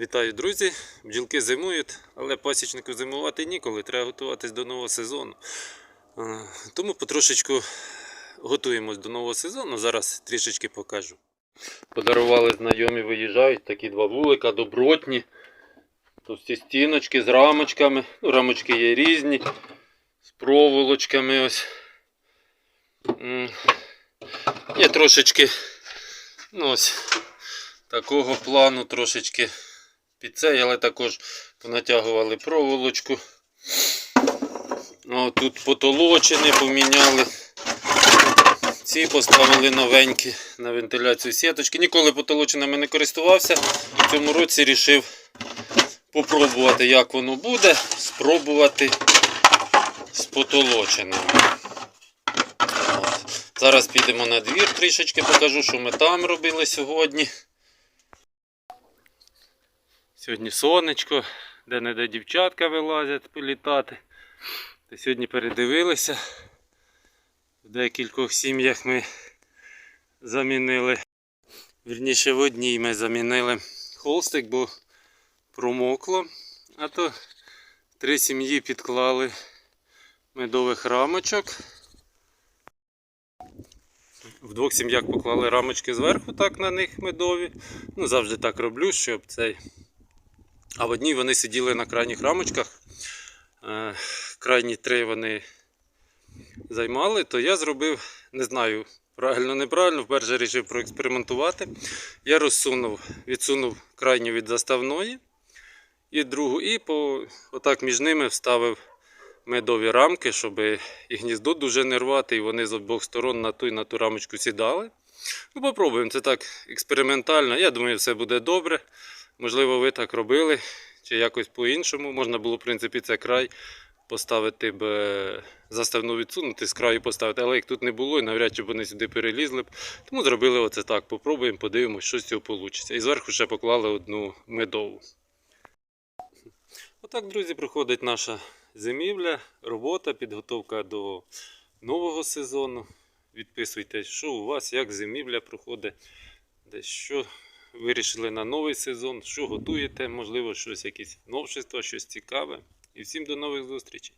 Вітаю, друзі! Бджілки зимують, але пасічнику зимувати ніколи, треба готуватись до нового сезону. Тому потрошечку готуємось до нового сезону. Зараз трішечки покажу. Подарували знайомі, виїжджають такі два вулика, добротні. Товсті стіночки з рамочками. Ну, рамочки є різні, з проволочками ось. Є трошечки, ну ось, такого плану трошечки під цей, але також понатягували проволочку. О, тут потолочені поміняли. Ці поставили новенькі на вентиляцію сіточки. Ніколи потолоченими не користувався. В цьому році вирішив попробувати, як воно буде, спробувати з потолоченими. От. Зараз підемо на двір трішечки покажу, що ми там робили сьогодні. Сьогодні сонечко, де-не-де дівчатка вилазять політати. Та сьогодні передивилися. В декількох сім'ях ми замінили. Вірніше в одній ми замінили холстик, бо промокло. А то три сім'ї підклали медових рамочок. В двох сім'ях поклали рамочки зверху, так на них медові. Ну, завжди так роблю, щоб цей. А в одній вони сиділи на крайніх рамочках. Е, Крайні три вони займали, то я зробив, не знаю, правильно, неправильно, вперше вирішив проекспериментувати. Я розсунув, відсунув крайню від заставної і другу, і по, отак між ними вставив медові рамки, щоб і гніздо дуже не рвати, і вони з обох сторон на ту і на ту рамочку сідали. Ну, попробуємо, це так експериментально. Я думаю, все буде добре. Можливо, ви так робили, чи якось по-іншому. Можна було, в принципі, це край поставити б е, заставну відсунути, з краю поставити, але їх тут не було, і навряд чи б вони сюди перелізли б. Тому зробили оце так. Попробуємо, подивимося, що з цього вийде. І зверху ще поклали одну медову. Отак, друзі, проходить наша зимівля, робота, підготовка до нового сезону. Відписуйте, що у вас, як зимівля проходить, де що вирішили на новий сезон, що готуєте, можливо, щось, якісь новшества, щось цікаве. І всім до нових зустрічей!